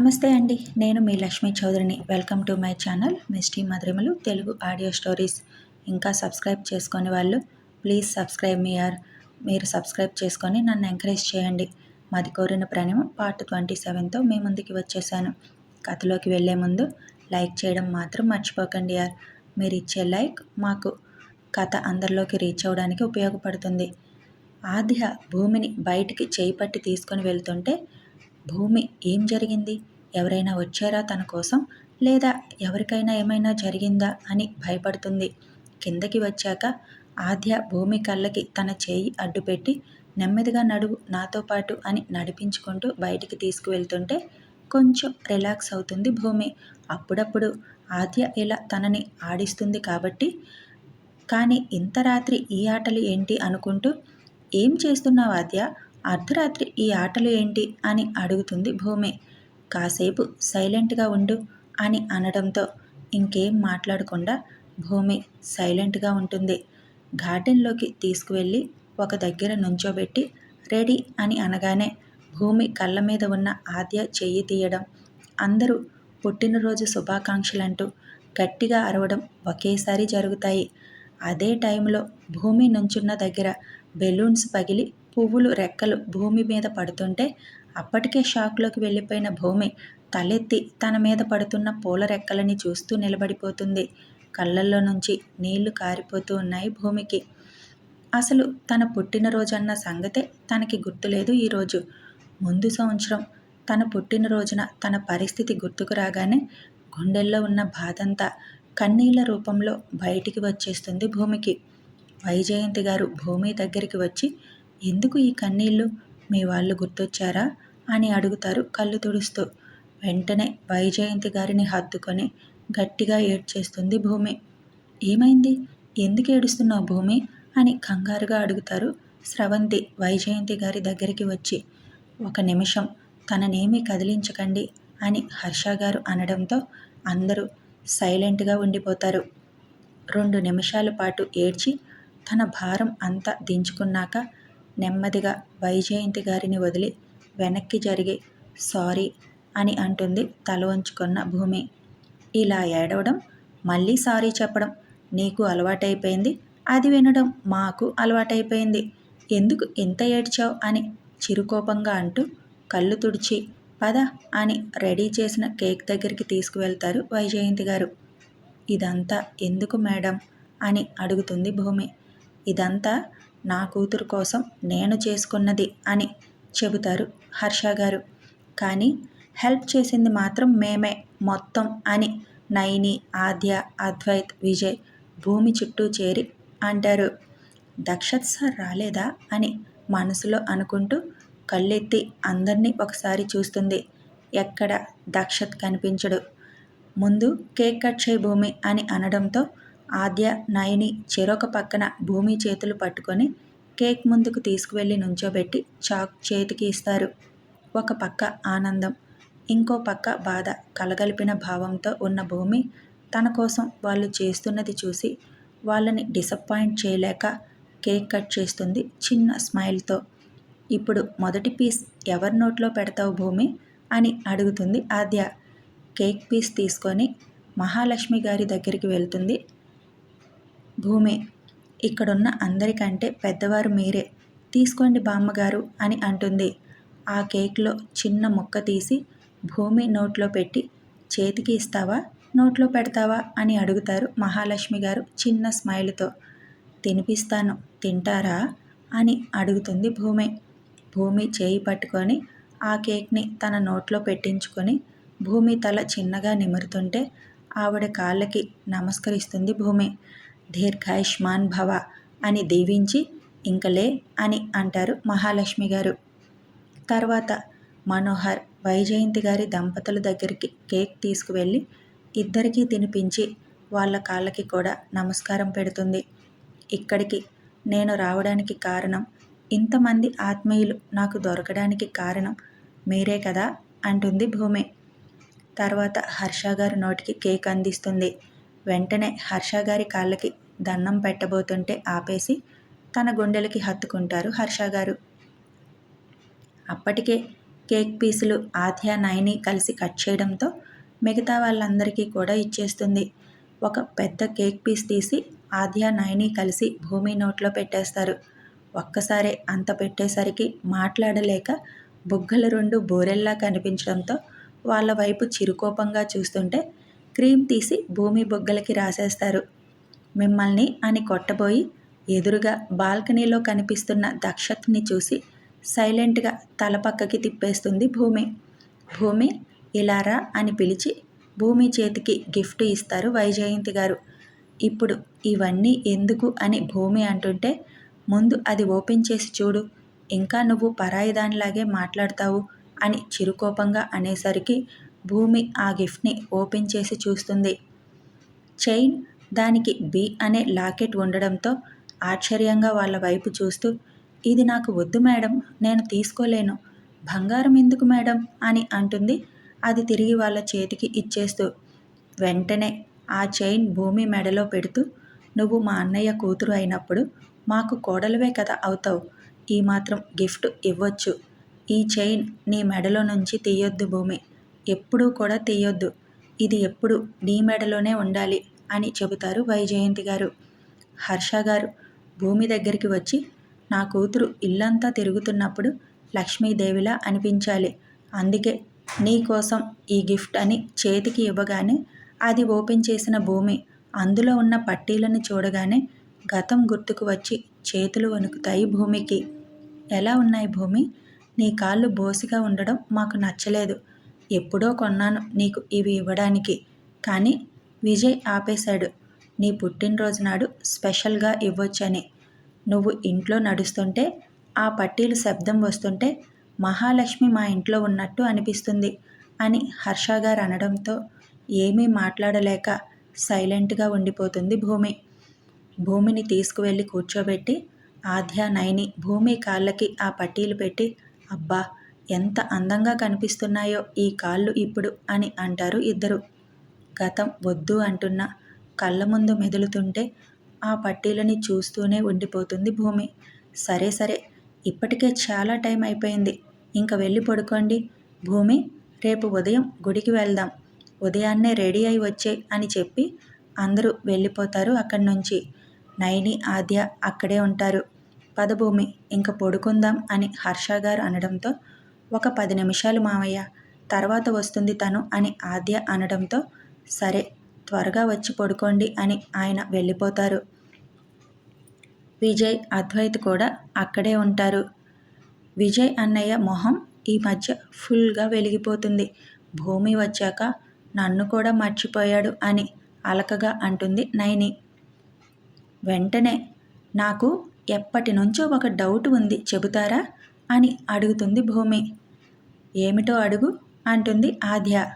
నమస్తే అండి నేను మీ Lakshmi చౌదరిని. Welcome to my channel misty మధురిమలు Telugu audio stories. ఇంకా సబ్స్క్రైబ్ చేసుకొని వాళ్ళు ప్లీజ్ సబ్స్క్రైబ్ మీ ఆర్ మీరు సబ్స్క్రైబ్ చేసుకొని నన్ను ఎంకరేజ్ చేయండి. మాది కోరిన ప్రణయం పార్ట్ ట్వంటీ సెవెన్తో మీ ముందుకి వచ్చేసాను. కథలోకి వెళ్ళే ముందు లైక్ చేయడం మాత్రం మర్చిపోకండి యార్ మీరు ఇచ్చే లైక్ మాకు కథ అందరిలోకి రీచ్ అవ్వడానికి ఉపయోగపడుతుంది. ఆద్య భూమిని బయటికి చేయి పట్టి తీసుకొని వెళ్తుంటే భూమి ఏం జరిగింది? ఎవరైనా వచ్చారా తన కోసం? లేదా ఎవరికైనా ఏమైనా జరిగిందా? అని భయపడుతుంది. కిందకి వచ్చాక ఆద్య భూమి కళ్ళకి తన చేయి అడ్డుపెట్టి నెమ్మదిగా నడువు నాతో పాటు అని నడిపించుకుంటూ బయటికి తీసుకువెళ్తుంటే కొంచెం రిలాక్స్ అవుతుంది భూమి. అప్పుడప్పుడు ఆద్య ఇలా తనని ఆడిస్తుంది కాబట్టి కానీ ఇంత రాత్రి ఈ ఆటలు ఏంటి అనుకుంటూ ఏం చేస్తున్నావు ఆద్య? అర్ధరాత్రి ఈ ఆటలు ఏంటి? అని అడుగుతుంది భూమి. కాసేపు సైలెంట్గా ఉండు అని అనడంతో ఇంకేం మాట్లాడకుండా భూమి సైలెంట్గా ఉంటుంది. గార్డెన్లోకి తీసుకువెళ్ళి ఒక దగ్గర నుంచోబెట్టి రెడీ అని అనగానే భూమి కళ్ళ మీద ఉన్న ఆద్య చెయ్యి తీయడం అందరూ పుట్టినరోజు శుభాకాంక్షలంటూ గట్టిగా అరవడం ఒకేసారి జరుగుతాయి. అదే టైంలో భూమి నుంచున్న దగ్గర బెలూన్స్ పగిలి పువ్వులు రెక్కలు భూమి మీద పడుతుంటే అప్పటికే షాక్లోకి వెళ్ళిపోయిన భూమి తలెత్తి తన మీద పడుతున్న పూల రెక్కలని చూస్తూ నిలబడిపోతుంది. కళ్ళల్లో నుంచి నీళ్ళు కారిపోతూ ఉన్నాయి భూమికి. అసలు తన పుట్టినరోజన్న సంగతే తనకి గుర్తులేదు ఈరోజు ముందు సంవత్సరం తన పుట్టినరోజున తన పరిస్థితి గుర్తుకు రాగానే గుండెల్లో ఉన్న బాధంతా కన్నీళ్ళ రూపంలో బయటికి వచ్చేస్తుంది భూమికి. వైజయంతి గారు భూమి దగ్గరికి వచ్చి ఎందుకు ఈ కన్నీళ్ళు మీ వాళ్ళు గుర్తొచ్చారా? అని అడుగుతారు కళ్ళు తుడుస్తూ. వెంటనే వైజయంతి గారిని హత్తుకొని గట్టిగా ఏడ్చేస్తుంది భూమి. ఏమైంది? ఎందుకు ఏడుస్తున్నావు భూమి? అని కంగారుగా అడుగుతారు స్రవంతి వైజయంతి గారి దగ్గరికి వచ్చి. ఒక నిమిషం తననేమీ కదిలించకండి అని హర్ష గారు అనడంతో అందరూ సైలెంట్గా ఉండిపోతారు. రెండు నిమిషాల పాటు ఏడ్చి తన భారం అంతా దించుకున్నాక నెమ్మదిగా వైజయంతి గారిని వదిలి వెనక్కి జరిగి సారీ అని అంటుంది తల వంచుకున్న భూమి. ఇలా ఏడవడం మళ్ళీ సారీ చెప్పడం నీకు అలవాటైపోయింది? అది వినడం మాకు అలవాటైపోయింది. ఎందుకు ఇంత ఏడ్చావు అని చిరుకోపంగా అంటూ కళ్ళు తుడిచి పద అని రెడీ చేసిన కేక్ దగ్గరికి తీసుకువెళ్తారు వైజయంతి గారు. ఇదంతా ఎందుకు మేడం? అని అడుగుతుంది భూమి. ఇదంతా నా కూతురు కోసం నేను చేసుకున్నది అని చెబుతారు హర్ష గారు. కానీ హెల్ప్ చేసింది మాత్రం మేమే మొత్తం అని నైని ఆద్య అద్వైత్ విజయ్ భూమి చుట్టూ చేరి అంటారు. దక్షత్ సార్ రాలేదా అని మనసులో అనుకుంటూ కళ్ళెత్తి అందరినీ ఒకసారి చూస్తుంది. ఎక్కడ దక్షత్ కనిపించడు. ముందు కేక్ కట్ చేయి భూమి అని అనడంతో ఆద్య నయని చెరొక పక్కన భూమి చేతులు పట్టుకొని కేక్ ముందుకు తీసుకువెళ్ళి నుంచోబెట్టి చాక్ చేతికి ఇస్తారు. ఒక పక్క ఆనందం ఇంకో పక్క బాధ కలగలిపిన భావంతో ఉన్న భూమి తన కోసం వాళ్ళు చేస్తున్నది చూసి వాళ్ళని డిసప్పాయింట్ చేయలేక కేక్ కట్ చేస్తుంది చిన్న స్మైల్తో. ఇప్పుడు మొదటి పీస్ ఎవరి నోట్లో పెడతావు భూమి? అని అడుగుతుంది ఆద్య. కేక్ పీస్ తీసుకొని మహాలక్ష్మి గారి దగ్గరికి వెళ్తుంది. భూమి. ఇక్కడున్న అందరికంటే పెద్దవారు మీరే. తీసుకోండి బామ్మగారు అని అంటుంది. ఆ కేక్లో చిన్న ముక్క తీసి భూమి నోట్లో పెట్టి చేతికి ఇస్తావా? నోట్లో పెడతావా? అని అడుగుతారు మహాలక్ష్మి గారు చిన్న స్మైల్తో. తినిపిస్తాను తింటారా? అని అడుగుతుంది భూమి. భూమి చేయి పట్టుకొని ఆ కేక్ని తన నోట్లో పెట్టించుకొని భూమి తల చిన్నగా నిమురుతుంటే ఆవిడ కాళ్ళకి నమస్కరిస్తుంది భూమి. దీర్ఘాయుష్మాన్ భవ అని దీవించి ఇంకలే అని అంటారు మహాలక్ష్మి గారు. తర్వాత మనోహర్ వైజయంతి గారి దంపతుల దగ్గరికి కేక్ తీసుకువెళ్ళి ఇద్దరికీ తినిపించి వాళ్ళ కాళ్ళకి కూడా నమస్కారం పెడుతుంది. ఇక్కడికి నేను రావడానికి కారణం ఇంతమంది ఆత్మీయులు నాకు దొరకడానికి కారణం మీరే కదా అంటుంది భూమి. తర్వాత హర్ష గారు నోటికి కేక్ అందిస్తుంది. వెంటనే హర్ష గారి కాళ్ళకి దండం పెట్టబోతుంటే ఆపేసి తన గుండెలకి హత్తుకుంటారు హర్ష గారు. అప్పటికే కేక్ పీసులు ఆద్య నయని కలిసి కట్ చేయడంతో మిగతా వాళ్ళందరికీ కూడా ఇచ్చేస్తుంది. ఒక పెద్ద కేక్ పీస్ తీసి ఆద్య నయని కలిసి భూమి నోట్లో పెట్టేస్తారు. ఒక్కసారే అంత పెట్టేసరికి మాట్లాడలేక బుగ్గలు రెండు బోరెల్లా కనిపించడంతో వాళ్ళ వైపు చిరుకోపంగా చూస్తుంటే క్రీమ్ తీసి భూమి బొగ్గలకి రాసేస్తారు. మిమ్మల్ని అని కొట్టబోయి ఎదురుగా బాల్కనీలో కనిపిస్తున్న దక్షత్ని చూసి సైలెంట్గా తల పక్కకి తిప్పేస్తుంది భూమి. భూమి ఇలారా అని పిలిచి భూమి చేతికి గిఫ్ట్ ఇస్తారు వైజయంతి గారు. ఇప్పుడు ఇవన్నీ ఎందుకు అని భూమి అంటుంటే ముందు అది ఓపెన్ చేసి చూడు. ఇంకా నువ్వు పరాయి దానిలాగే మాట్లాడతావు అని చిరుకోపంగా అనేసరికి భూమి ఆ గిఫ్ట్ని ఓపెన్ చేసి చూస్తుంది. చైన్ దానికి బి అనే లాకెట్ ఉండడంతో ఆశ్చర్యంగా వాళ్ళ వైపు చూస్తూ ఇది నాకు వద్దు మేడం నేను తీసుకోలేను. బంగారం ఎందుకు మేడం? అని అంటుంది. అది తిరిగి వాళ్ళ చేతికి ఇచ్చేస్తూ వెంటనే ఆ చైన్ భూమి మెడలో పెడుతూ నువ్వు మా అన్నయ్య కూతురు అయినప్పుడు మాకు కోడలువే కదా అవుతావు. ఈ మాత్రం గిఫ్ట్ ఇవ్వచ్చు. ఈ చైన్ నీ మెడలో నుంచి తీయొద్దు భూమి. ఎప్పుడూ కూడా తీయొద్దు. ఇది ఎప్పుడు నీ మెడలోనే ఉండాలి అని చెబుతారు వైజయంతి గారు. హర్ష గారు భూమి దగ్గరికి వచ్చి నా కూతురు ఇల్లంతా తిరుగుతున్నప్పుడు లక్ష్మీదేవిలా అనిపించాలి. అందుకే నీ కోసం ఈ గిఫ్ట్ అని చేతికి ఇవ్వగానే అది ఓపెన్ చేసిన భూమి అందులో ఉన్న పట్టీలను చూడగానే గతం గుర్తుకు వచ్చి చేతులు వణుకుతాయి భూమికి. ఎలా ఉన్నాయి భూమి? నీ కాళ్ళు బోసిగా ఉండడం మాకు నచ్చలేదు. ఎప్పుడో కొన్నాను నీకు ఇవి ఇవ్వడానికి. కానీ విజయ్ ఆపేశాడు. నీ పుట్టినరోజు నాడు స్పెషల్గా ఇవ్వొచ్చని. నువ్వు ఇంట్లో నడుస్తుంటే ఆ పట్టీలు శబ్దం వస్తుంటే మహాలక్ష్మి మా ఇంట్లో ఉన్నట్టు అనిపిస్తుంది అని హర్ష గారు అనడంతో ఏమీ మాట్లాడలేక సైలెంట్గా ఉండిపోతుంది భూమి. భూమిని తీసుకువెళ్ళి కూర్చోబెట్టి ఆధ్యా నయని భూమి కాళ్ళకి ఆ పట్టీలు పెట్టి అబ్బా ఎంత అందంగా కనిపిస్తున్నాయో ఈ కాళ్ళు ఇప్పుడు అని అంటారు ఇద్దరు. గతం వద్దు అంటున్న కళ్ళ ముందు మెదులుతుంటే ఆ పట్టీలని చూస్తూనే ఉండిపోతుంది భూమి. సరే సరే ఇప్పటికే చాలా టైం అయిపోయింది. ఇంక వెళ్ళి పడుకోండి. భూమి రేపు ఉదయం గుడికి వెళ్దాం. ఉదయాన్నే రెడీ అయి వచ్చే అని చెప్పి అందరూ వెళ్ళిపోతారు అక్కడి నుంచి. నైని ఆద్య అక్కడే ఉంటారు. పదభూమి ఇంక పడుకుందాం అని హర్ష గారు అనడంతో ఒక పది నిమిషాలు మావయ్య. తర్వాత వస్తుంది తను అని ఆద్య అనడంతో సరే త్వరగా వచ్చి పడుకోండి అని ఆయన వెళ్ళిపోతారు. విజయ్ అద్వైత్ కూడా అక్కడే ఉంటారు. విజయ్ అన్నయ్య మొహం ఈ మధ్య ఫుల్గా వెలిగిపోతుంది. భూమి వచ్చాక నన్ను కూడా మర్చిపోయాడు అని అలకగా అంటుంది నైని. వెంటనే నాకు ఎప్పటి నుంచో ఒక డౌట్ ఉంది చెబుతారా? అని అడుగుతుంది భూమి. ఏమిటో అడుగు అంటుంది ఆద్య.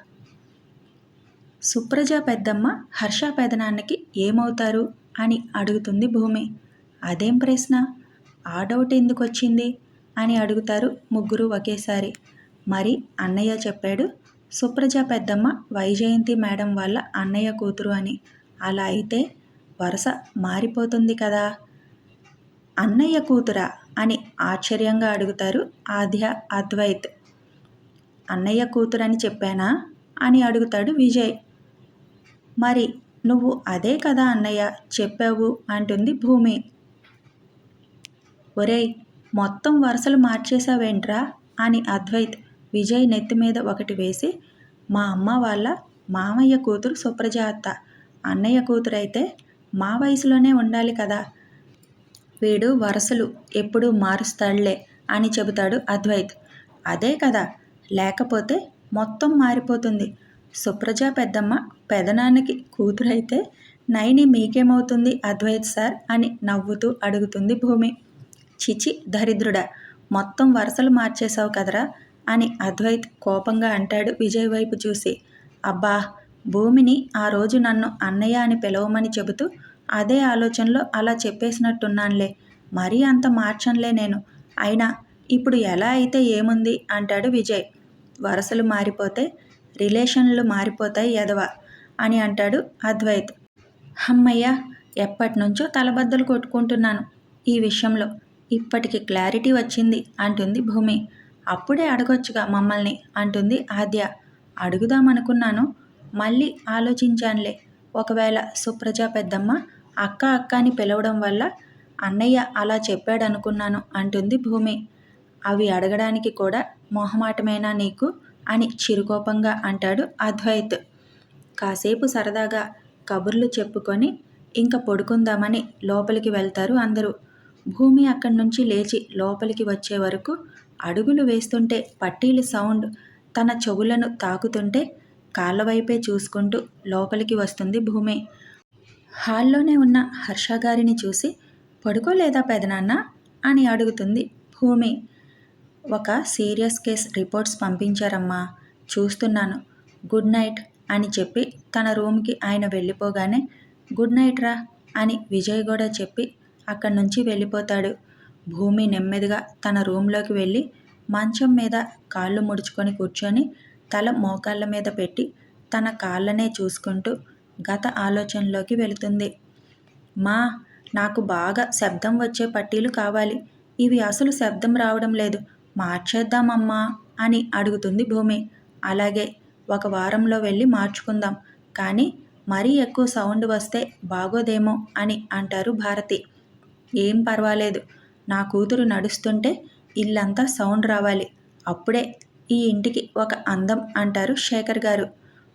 సుప్రజ పెద్దమ్మ హర్ష పెదనాన్నకి ఏమవుతారు అని అడుగుతుంది భూమి. అదేం ప్రశ్న? ఆ డౌట్ ఎందుకు వచ్చింది అని అడుగుతారు ముగ్గురు ఒకేసారి. మరి అన్నయ్య చెప్పాడు సుప్రజ పెద్దమ్మ వైజయంతి మేడం వాళ్ళ అన్నయ్య కూతురు అని. అలా అయితే వరుస మారిపోతుంది కదా? అన్నయ్య కూతురా? అని ఆశ్చర్యంగా అడుగుతారు ఆద్య అద్వైత్. అన్నయ్య కూతురని చెప్పానా? అని అడుగుతాడు విజయ్. మరి నువ్వు అదే కదా అన్నయ్య చెప్పావు అంటుంది భూమి. ఒరేయ్ మొత్తం వరుసలు మార్చేశావేంట్రా? అని అద్వైత్ విజయ్ నెత్తి మీద ఒకటి వేసి మా అమ్మ వాళ్ళ మామయ్య కూతురు సుప్రజ అత్త అన్నయ్య కూతురైతే మా వయసులోనే ఉండాలి కదా. వీడు వరసలు ఎప్పుడూ మారుస్తాడులే అని చెబుతాడు అద్వైత్. అదే కదా లేకపోతే మొత్తం మారిపోతుంది. సుప్రజ పెద్దమ్మ పెదనాన్నకి కూతురైతే నైని మీకేమవుతుంది? అద్వైత్ సార్ అని నవ్వుతూ అడుగుతుంది భూమి. చిచి దరిద్రుడ మొత్తం వరుసలు మార్చేశావు కదరా అని అద్వైత్ కోపంగా అంటాడు విజయ్ వైపు చూసి. అబ్బా భూమిని ఆ రోజు నన్ను అన్నయ్య అని పిలవమని చెబుతూ అదే ఆలోచనలో అలా చెప్పేసినట్టున్నానులే. మరీ అంత మార్చనులే నేను. అయినా ఇప్పుడు ఎలా అయితే ఏముంది? అంటాడు విజయ్. వరసలు మారిపోతే రిలేషన్లు మారిపోతాయి ఎదవ అని అంటాడు అద్వైత్. హమ్మయ్య ఎప్పటి నుంచో తలబద్దలు కొట్టుకుంటున్నాను ఈ విషయంలో. ఇప్పటికి క్లారిటీ వచ్చింది అంటుంది భూమి. అప్పుడే అడగొచ్చుగా మమ్మల్ని అంటుంది ఆద్య. అడుగుదామనుకున్నాను మళ్ళీ ఆలోచించానులే. ఒకవేళ సుప్రజ పెద్దమ్మ అక్క అక్క అని పిలవడం వల్ల అన్నయ్య అలా చెప్పాడనుకున్నాను అంటుంది భూమి. అవి అడగడానికి కూడా మొహమాటమేనా నీకు? అని చిరుకోపంగా అంటాడు అద్వైత్. కాసేపు సరదాగా కబుర్లు చెప్పుకొని ఇంకా పడుకుందామని లోపలికి వెళ్తారు అందరూ. భూమి అక్కడి నుంచి లేచి లోపలికి వచ్చే వరకు అడుగులు వేస్తుంటే పట్టీల సౌండ్ తన చెవులను తాకుతుంటే కాళ్ళ వైపే చూసుకుంటూ లోపలికి వస్తుంది భూమి. హాల్లోనే ఉన్న హర్ష గారిని చూసి పడుకోలేదా పెదనాన్న? అని అడుగుతుంది భూమి. ఒక సీరియస్ కేస్ రిపోర్ట్స్ పంపించారమ్మా. చూస్తున్నాను. గుడ్ నైట్ అని చెప్పి తన రూమ్కి ఆయన వెళ్ళిపోగానే గుడ్ నైట్ రా అని విజయ్ కూడా చెప్పి అక్కడి నుంచి వెళ్ళిపోతాడు. భూమి నెమ్మదిగా తన రూమ్లోకి వెళ్ళి మంచం మీద కాళ్ళు ముడుచుకొని కూర్చొని తల మోకాళ్ళ మీద పెట్టి తన కాళ్ళనే చూసుకుంటూ గత ఆలోచనలోకి వెళుతుంది. మా నాకు బాగా శబ్దం వచ్చే పట్టీలు కావాలి. ఇవి అసలు శబ్దం రావడం లేదు. మార్చేద్దామమ్మా అని అడుగుతుంది భూమి. అలాగే ఒక వారంలో వెళ్ళి మార్చుకుందాం. కానీ మరీ ఎక్కువ సౌండ్ వస్తే బాగోదేమో అని అంటారు భారతి. ఏం పర్వాలేదు. నా కూతురు నడుస్తుంటే ఇల్లంతా సౌండ్ రావాలి. అప్పుడే ఈ ఇంటికి ఒక అందం అంటారు శేఖర్ గారు.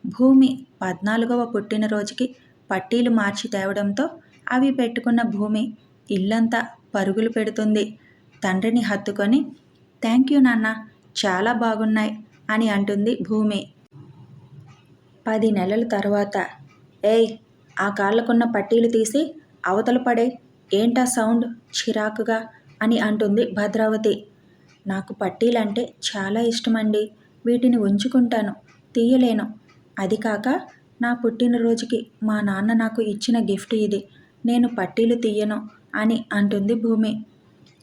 భూమి పద్నాలుగవ పుట్టినరోజుకి పట్టీలు మార్చి తేవడంతో అవి పెట్టుకున్న భూమి ఇల్లంతా పరుగులు పెడుతుంది. తండ్రిని హత్తుకొని థ్యాంక్ యూ నాన్న చాలా బాగున్నాయి అని అంటుంది భూమి. పది నెలల తర్వాత ఏయ్ ఆ కాళ్ళకున్న పట్టీలు తీసి అవతల పడే ఏంటా సౌండ్ చిరాకుగా అని అంటుంది భద్రావతి. నాకు పట్టీలంటే చాలా ఇష్టమండి వీటిని ఉంచుకుంటాను తీయలేను. అది కాక నా పుట్టినరోజుకి మా నాన్న నాకు ఇచ్చిన గిఫ్ట్ ఇది నేను పట్టీలు తీయను అని అంటుంది భూమి.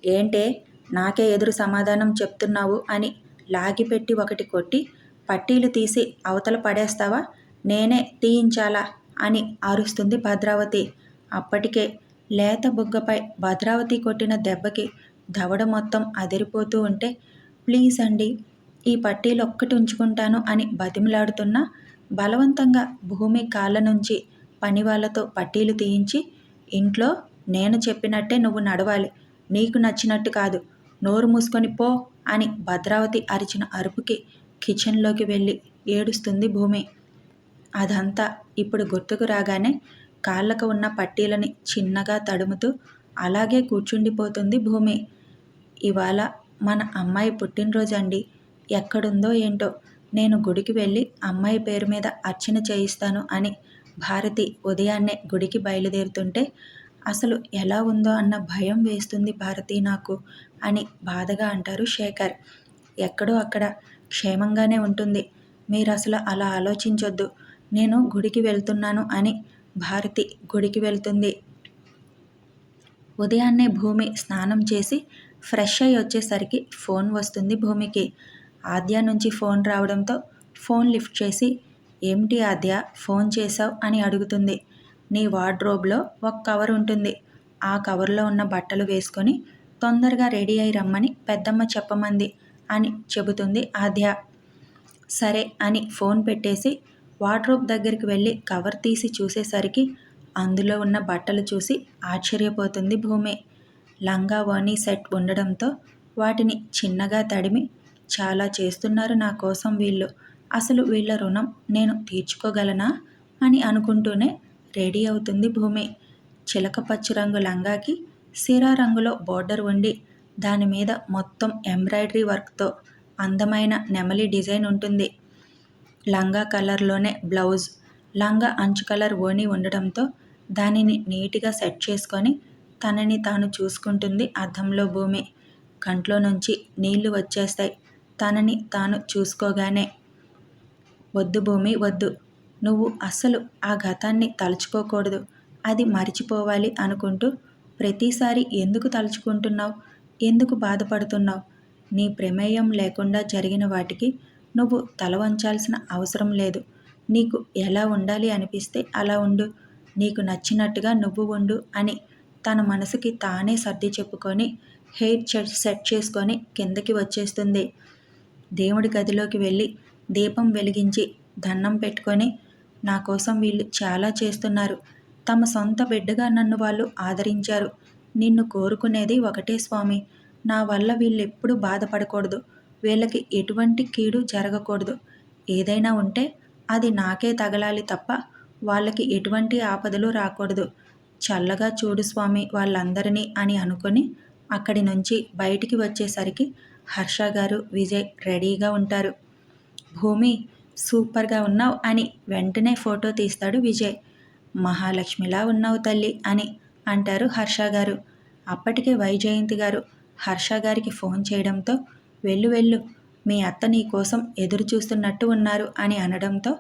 ఏంటే నాకే ఎదురు సమాధానం చెప్తున్నావు అని లాగిపెట్టి ఒకటి కొట్టి పట్టీలు తీసి అవతల పడేస్తావా? నేనే తీయించాలా? అని అరుస్తుంది భద్రావతి. అప్పటికే లేత బుగ్గపై భద్రావతి కొట్టిన దెబ్బకి దవడ మొత్తం అదిరిపోతూ ఉంటే ప్లీజ్ అండి ఈ పట్టీలు ఒక్కటి ఉంచుకుంటాను అని బతిమిలాడుతున్నా బలవంతంగా భూమి కాళ్ళ నుంచి పని వాళ్ళతో పట్టీలు తీయించి ఇంట్లో నేను చెప్పినట్టే నువ్వు నడవాలి నీకు నచ్చినట్టు కాదు నోరు మూసుకొని పో అని భద్రావతి అరిచిన అరుపుకి కిచెన్లోకి వెళ్ళి ఏడుస్తుంది భూమి. అదంతా ఇప్పుడు గుర్తుకు రాగానే కాళ్ళకు ఉన్న పట్టీలని చిన్నగా తడుముతూ అలాగే కూర్చుండిపోతుంది భూమి. ఇవాళ మన అమ్మాయి పుట్టినరోజు అండి. ఎక్కడుందో ఏంటో నేను గుడికి వెళ్ళి అమ్మాయి పేరు మీద అర్చన చేయిస్తాను అని భారతి ఉదయాన్నే గుడికి బయలుదేరుతుంటే అసలు ఎలా ఉందో అన్న భయం వేస్తుంది భారతి నాకు అని బాధగా అంటారు శేఖర్. ఎక్కడో అక్కడ క్షేమంగానే ఉంటుంది. మీరు అసలు అలా ఆలోచించొద్దు. నేను గుడికి వెళ్తున్నాను అని భారతి గుడికి వెళ్తుంది. ఉదయాన్నే భూమి స్నానం చేసి ఫ్రెష్ అయ్యి వచ్చేసరికి ఫోన్ వస్తుంది భూమికి. ఆద్య నుంచి ఫోన్ రావడంతో ఫోన్ లిఫ్ట్ చేసి ఏమిటి ఆద్య ఫోన్ చేశావు? అని అడుగుతుంది. నీ వార్డ్రోబ్లో ఒక కవర్ ఉంటుంది. ఆ కవర్లో ఉన్న బట్టలు వేసుకొని తొందరగా రెడీ అయి రమ్మని పెద్దమ్మ చెప్పమంది అని చెబుతుంది ఆద్య. సరే అని ఫోన్ పెట్టేసి వార్డ్రోబ్ దగ్గరికి వెళ్ళి కవర్ తీసి చూసేసరికి అందులో ఉన్న బట్టలు చూసి ఆశ్చర్యపోతుంది భూమి. లంగా వాణి సెట్ ఉండడంతో వాటిని చిన్నగా తడిమి చాలా చేస్తున్నారు నా కోసం వీళ్ళు. అసలు వీళ్ళ రుణం నేను తీర్చుకోగలనా? అని అనుకుంటూనే రెడీ అవుతుంది భూమి. చిలక పచ్చి రంగు లంగాకి సిరా రంగులో బోర్డర్ ఉండి దాని మీద మొత్తం ఎంబ్రాయిడరీ వర్క్తో అందమైన నెమలి డిజైన్ ఉంటుంది. లంగా కలర్లోనే బ్లౌజ్ లంగా అంచు కలర్ ఓని ఉండడంతో దానిని నీట్గా సెట్ చేసుకొని తనని తాను చూసుకుంటుంది అద్దంలో భూమి. కంట్లో నుంచి నీళ్ళు వచ్చేస్తాయి తనని తాను చూసుకోగానే వద్దు భూమి వద్దు నువ్వు అస్సలు ఆ గతాన్ని తలుచుకోకూడదు. అది మరిచిపోవాలి అనుకుంటూ ప్రతిసారి ఎందుకు తలుచుకుంటున్నావు? ఎందుకు బాధపడుతున్నావు? నీ ప్రమేయం లేకుండా జరిగిన వాటికి నువ్వు తల వంచాల్సిన అవసరం లేదు. నీకు ఎలా ఉండాలి అనిపిస్తే అలా ఉండు. నీకు నచ్చినట్టుగా నువ్వు ఉండు అని తన మనసుకి తానే సర్ది చెప్పుకొని హెయిర్ సెట్ చేసుకొని కిందకి వచ్చేస్తుంది. దేవుడి గదిలోకి వెళ్ళి దీపం వెలిగించి దండం పెట్టుకొని నా కోసం వీళ్ళు చాలా చేస్తున్నారు. తమ సొంత బిడ్డగా నన్ను వాళ్ళు ఆదరించారు. నిన్ను కోరుకునేది ఒకటే స్వామి. నా వల్ల వీళ్ళెప్పుడు బాధపడకూడదు. వీళ్ళకి ఎటువంటి కీడు జరగకూడదు. ఏదైనా ఉంటే అది నాకే తగలాలి తప్ప వాళ్ళకి ఎటువంటి ఆపదలు రాకూడదు. చల్లగా చూడు స్వామి వాళ్ళందరినీ అని అనుకొని అక్కడి నుంచి బయటికి వచ్చేసరికి హర్ష గారు విజయ్ రెడీగా ఉంటారు. భూమి సూపర్గా ఉన్నావు అని వెంటనే ఫోటో తీస్తాడు విజయ్. మహాలక్ష్మిలా ఉన్నావు తల్లి అని అంటారు హర్ష గారు. అప్పటికే వైజయంతి గారు హర్ష గారికి ఫోన్ చేయడంతో వెళ్ళు వెళ్ళు మీ అత్త నీ కోసం ఎదురు చూస్తున్నట్టు ఉన్నారు అని అనడంతో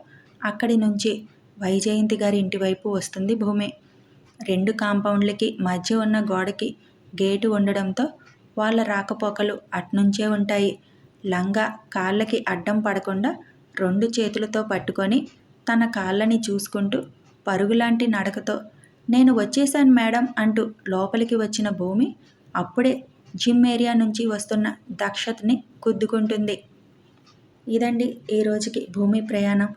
అక్కడి నుంచి వైజయంతి గారి ఇంటి వైపు వస్తుంది భూమి. రెండు కాంపౌండ్లకి మధ్య ఉన్న గోడకి గేటు ఉండడంతో వాళ్ళ రాకపోకలు అట్నుంచే ఉంటాయి. లంగా కాళ్ళకి అడ్డం పడకుండా రెండు చేతులతో పట్టుకొని తన కాళ్ళని చూసుకుంటూ పరుగులాంటి నడకతో నేను వచ్చేసాను మేడం అంటూ లోపలికి వచ్చిన భూమి అప్పుడే జిమ్ ఏరియా నుంచి వస్తున్న దక్షతని గుద్దుకుంటుంది. ఇదండి ఈ రోజుకి భూమి ప్రయాణం.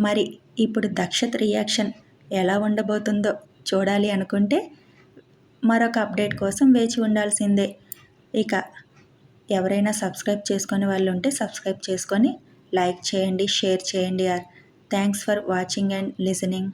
మరి ఇప్పుడు దక్షత్ రియాక్షన్ ఎలా ఉండబోతుందో చూడాలి అనుకుంటే మరొక అప్డేట్ కోసం వేచి ఉండాల్సిందే. ఇక ఎవరైనా సబ్స్క్రైబ్ చేసుకునే వాళ్ళు ఉంటే సబ్స్క్రైబ్ చేసుకొని లైక్ చేయండి షేర్ చేయండి or thanks for watching and listening.